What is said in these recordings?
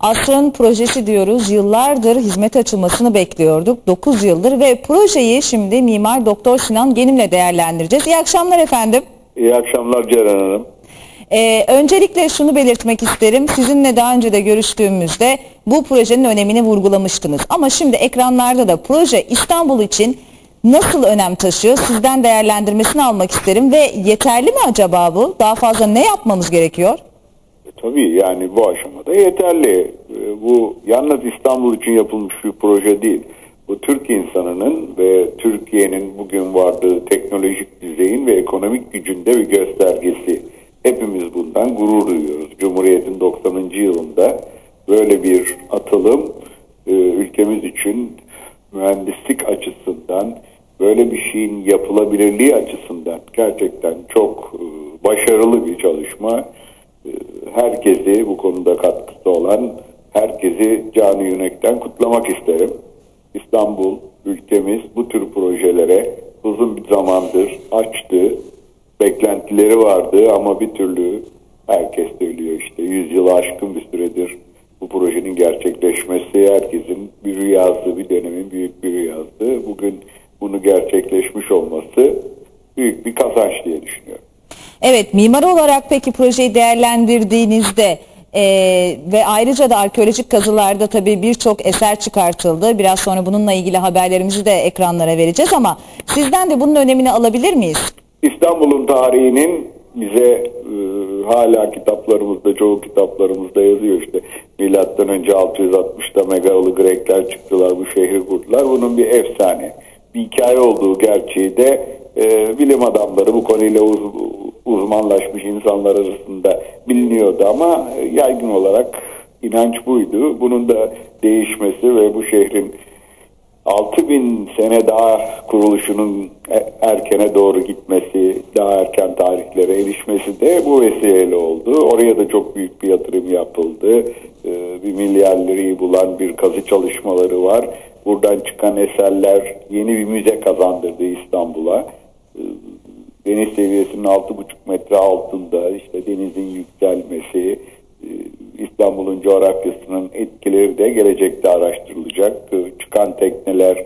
Asrın projesi diyoruz. Yıllardır hizmet açılmasını bekliyorduk. 9 yıldır ve projeyi şimdi Mimar Doktor Sinan Genim'le değerlendireceğiz. İyi akşamlar efendim. İyi akşamlar Ceren Hanım. Ee, öncelikle şunu belirtmek isterim. Sizinle daha önce de görüştüğümüzde bu projenin önemini vurgulamıştınız. Ama şimdi ekranlarda da proje İstanbul için nasıl önem taşıyor? Sizden değerlendirmesini almak isterim ve yeterli mi acaba bu? Daha fazla ne yapmamız gerekiyor? E, tabii yani bu aşamada yeterli. E, bu yalnız İstanbul için yapılmış bir proje değil. Bu Türk insanının ve Türkiye'nin bugün vardığı teknolojik düzeyin ve ekonomik gücünde bir göstergesi. Hepimiz bundan gurur duyuyoruz. Cumhuriyet'in 90. yılında böyle bir atılım e, ülkemiz için mühendislik açısından böyle bir şeyin yapılabilirliği açısından gerçekten çok başarılı bir çalışma. Herkesi bu konuda katkısı olan herkesi canı yürekten kutlamak isterim. İstanbul ülkemiz bu tür projelere uzun bir zamandır açtı. Beklentileri vardı ama bir türlü herkes söylüyor işte 100 yılı aşkın bir süredir bu projenin gerçekleşmesi herkesin bir rüyası, bir dönemin büyük bir rüyası. Bugün bunu gerçekleşmiş olması büyük bir kazanç diye düşünüyorum. Evet, mimar olarak peki projeyi değerlendirdiğinizde e, ve ayrıca da arkeolojik kazılarda tabii birçok eser çıkartıldı. Biraz sonra bununla ilgili haberlerimizi de ekranlara vereceğiz ama sizden de bunun önemini alabilir miyiz? İstanbul'un tarihinin bize e, hala kitaplarımızda, çoğu kitaplarımızda yazıyor işte. Milattan önce 660'da Megalı Grekler çıktılar, bu şehri kurdular. Bunun bir efsane, bir hikaye olduğu gerçeği de e, bilim adamları bu konuyla uz- uzmanlaşmış insanlar arasında biliniyordu ama e, yaygın olarak inanç buydu. Bunun da değişmesi ve bu şehrin 6000 sene daha kuruluşunun e- erkene doğru gitmesi, daha erken tarihlere erişmesi de bu vesileyle oldu. Oraya da çok büyük bir yatırım yapıldı. Ee, Bir milyar bulan bir kazı çalışmaları var. Buradan çıkan eserler yeni bir müze kazandırdı İstanbul'a. Deniz seviyesinin 6,5 metre altında işte denizin yükselmesi, e, İstanbul'un coğrafyasının etkileri de gelecekte araştırılacak. E, Çıkan tekneler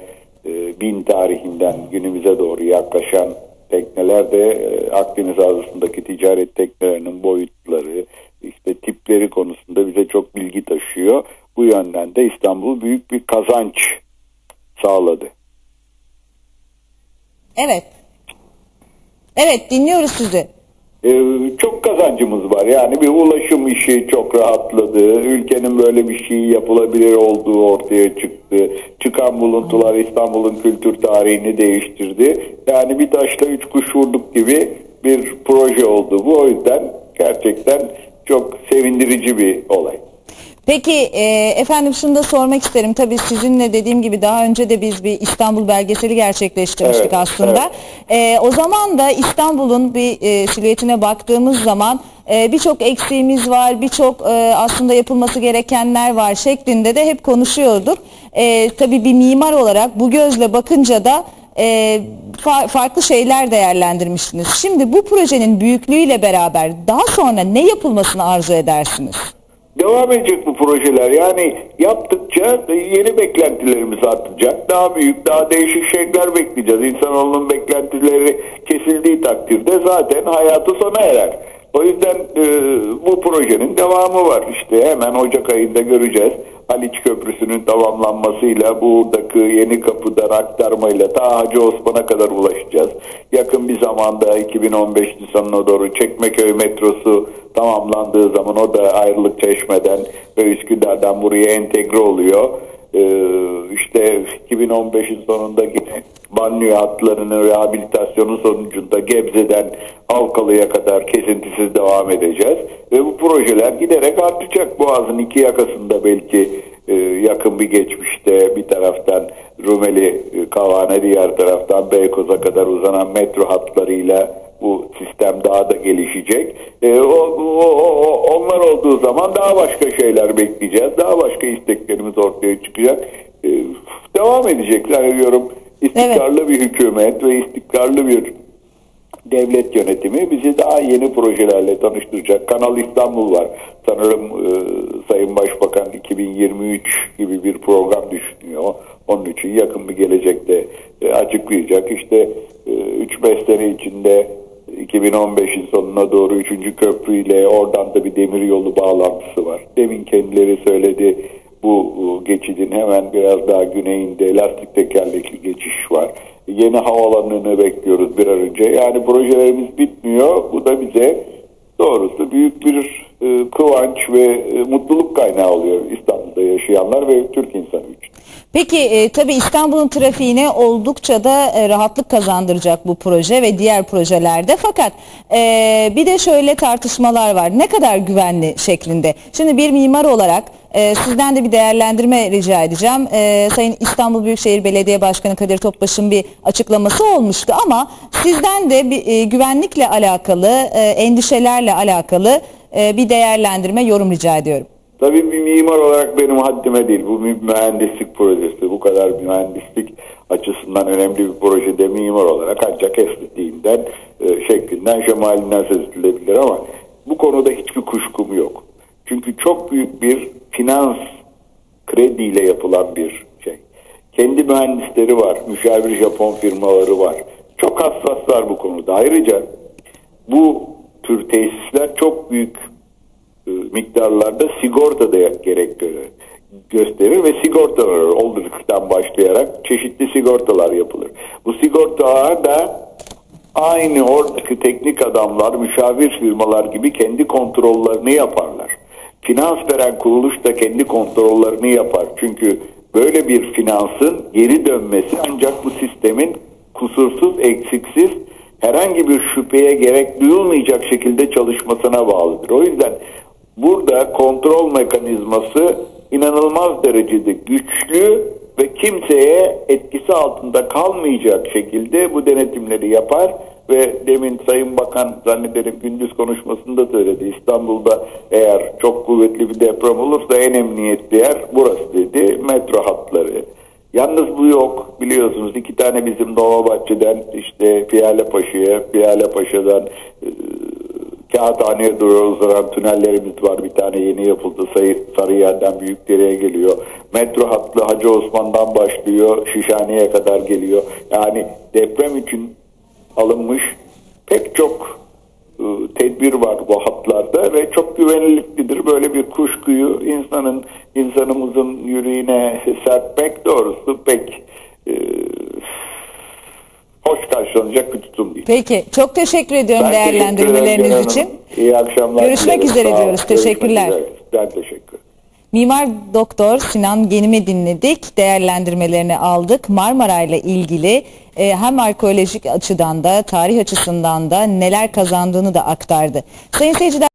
e, bin tarihinden günümüze doğru yaklaşan tekneler de Akdeniz Havzası'ndaki ticaret teknelerinin boyutları, işte tipleri konusunda bize çok bilgi taşıyor. Bu yönden de İstanbul büyük bir kazanç sağladı. Evet. Evet, dinliyoruz sizi. Ee, çok kazancımız var. Yani bir ulaşım işi çok rahatladı. Ülkenin böyle bir şey yapılabilir olduğu ortaya çıktı. Çıkan buluntular İstanbul'un kültür tarihini değiştirdi. Yani bir taşla üç kuş vurduk gibi bir proje oldu. Bu o yüzden gerçekten çok sevindirici bir olay. Peki e, efendim şunu da sormak isterim. Tabii sizinle dediğim gibi daha önce de biz bir İstanbul belgeseli gerçekleştirmiştik Evet, aslında. E, o zaman da İstanbul'un bir e, silüetine baktığımız zaman e, birçok eksiğimiz var, birçok e, aslında yapılması gerekenler var şeklinde de hep konuşuyorduk. E, tabii bir mimar olarak bu gözle bakınca da e, fa- farklı şeyler değerlendirmiştiniz. Şimdi bu projenin büyüklüğüyle beraber daha sonra ne yapılmasını arzu edersiniz? Devam edecek bu projeler. Yani yaptıkça yeni beklentilerimiz artacak. Daha büyük, daha değişik şeyler bekleyeceğiz. İnsanoğlunun beklentileri kesildiği takdirde zaten hayatı sona erer. O yüzden e, bu projenin devamı var. İşte hemen Ocak ayında göreceğiz. Haliç Köprüsü'nün tamamlanmasıyla buradaki yeni kapıdan aktarmayla ta Hacı Osman'a kadar ulaşacağız. Yakın bir zamanda 2015 sonuna doğru Çekmeköy metrosu tamamlandığı zaman o da ayrılık çeşmeden ve Üsküdar'dan buraya entegre oluyor. Ee, işte 2015'in sonunda yine banliyö hatlarının rehabilitasyonu sonucunda Gebze'den Avkalı'ya kadar kesintisiz devam edeceğiz. Ve bu projeler giderek artacak. Boğaz'ın iki yakasında belki e, yakın bir geçmişte bir taraftan Rumeli e, Kavane diğer taraftan Beykoz'a kadar uzanan metro hatlarıyla bu sistem daha da gelişecek. E, o, o- onlar olduğu zaman daha başka şeyler bekleyeceğiz. Daha başka isteklerimiz ortaya çıkacak. E, devam edecekler diyorum. İstikrarlı bir hükümet ve istikrarlı bir devlet yönetimi bizi daha yeni projelerle tanıştıracak. Kanal İstanbul var. Sanırım e, Sayın Başbakan 2023 gibi bir program düşünüyor. Onun için yakın bir gelecekte e, açıklayacak. İşte 3-5 sene içinde 2015'in sonuna doğru 3. köprüyle oradan da bir demir yolu bağlantısı var. Demin kendileri söyledi bu geçidin hemen biraz daha güneyinde lastik tekerlekli geçiş var. Yeni havalanını bekliyoruz bir an önce. Yani projelerimiz bitmiyor. Bu da bize doğrusu büyük bir e, kıvanç ve e, mutluluk kaynağı oluyor İstanbul'da yaşayanlar ve Türk insanı için. Peki e, tabii İstanbul'un trafiğine oldukça da e, rahatlık kazandıracak bu proje ve diğer projelerde. Fakat e, bir de şöyle tartışmalar var. Ne kadar güvenli şeklinde. Şimdi bir mimar olarak e, sizden de bir değerlendirme rica edeceğim. E, Sayın İstanbul Büyükşehir Belediye Başkanı Kadir Topbaş'ın bir açıklaması olmuştu ama sizden de bir e, güvenlikle alakalı, e, endişelerle alakalı e, bir değerlendirme, yorum rica ediyorum. Tabii bir mimar olarak benim haddime değil. Bu bir mühendislik projesi. Bu kadar mühendislik açısından önemli bir projede mimar olarak ancak estetiğinden, e, şeklinden, şemalinden söz edilebilir ama bu konuda hiçbir kuşkum yok. Çünkü çok büyük bir finans krediyle yapılan bir şey. Kendi mühendisleri var, müşavir Japon firmaları var. Çok hassaslar bu konuda. Ayrıca bu tür tesisler çok büyük e, miktarlarda sigorta da gerek göre- gösterir ve sigortalar olduktan başlayarak çeşitli sigortalar yapılır. Bu sigortalar da aynı oradaki teknik adamlar, müşavir firmalar gibi kendi kontrollerini yaparlar. Finans veren kuruluş da kendi kontrollerini yapar. Çünkü böyle bir finansın geri dönmesi ancak bu sistemin kusursuz, eksiksiz, herhangi bir şüpheye gerek duyulmayacak şekilde çalışmasına bağlıdır. O yüzden burada kontrol mekanizması inanılmaz derecede güçlü ve kimseye etkisi altında kalmayacak şekilde bu denetimleri yapar ve demin Sayın Bakan zannederim gündüz konuşmasında söyledi. İstanbul'da eğer çok kuvvetli bir deprem olursa en emniyetli yer burası dedi. Metro hatları. Yalnız bu yok. Biliyorsunuz iki tane bizim Dolmabahçe'den işte Piyale Paşa'ya, Piyale Paşa'dan e, Kağıthane'ye doğru uzanan tünellerimiz var. Bir tane yeni yapıldı. Sayı, Sarıyer'den Büyükdere'ye geliyor. Metro hattı Hacı Osman'dan başlıyor. Şişhane'ye kadar geliyor. Yani deprem için alınmış pek çok e, tedbir var bu hatlarda ve çok güvenliklidir. Böyle bir kuşkuyu insanın insanımızın yüreğine serpmek doğrusu pek e, hoş karşılanacak bir tutum değil. Peki çok teşekkür ediyorum Ben teşekkür ederim değerlendirmeleriniz için. İyi akşamlar. Görüşmek dilerim. üzere Sağ diyoruz. Görüşmek Teşekkürler. üzere. Ben teşekkür. Mimar Doktor Sinan Genim'i dinledik. Değerlendirmelerini aldık. Marmara ile ilgili e, hem arkeolojik açıdan da tarih açısından da neler kazandığını da aktardı. Sayın seyirciler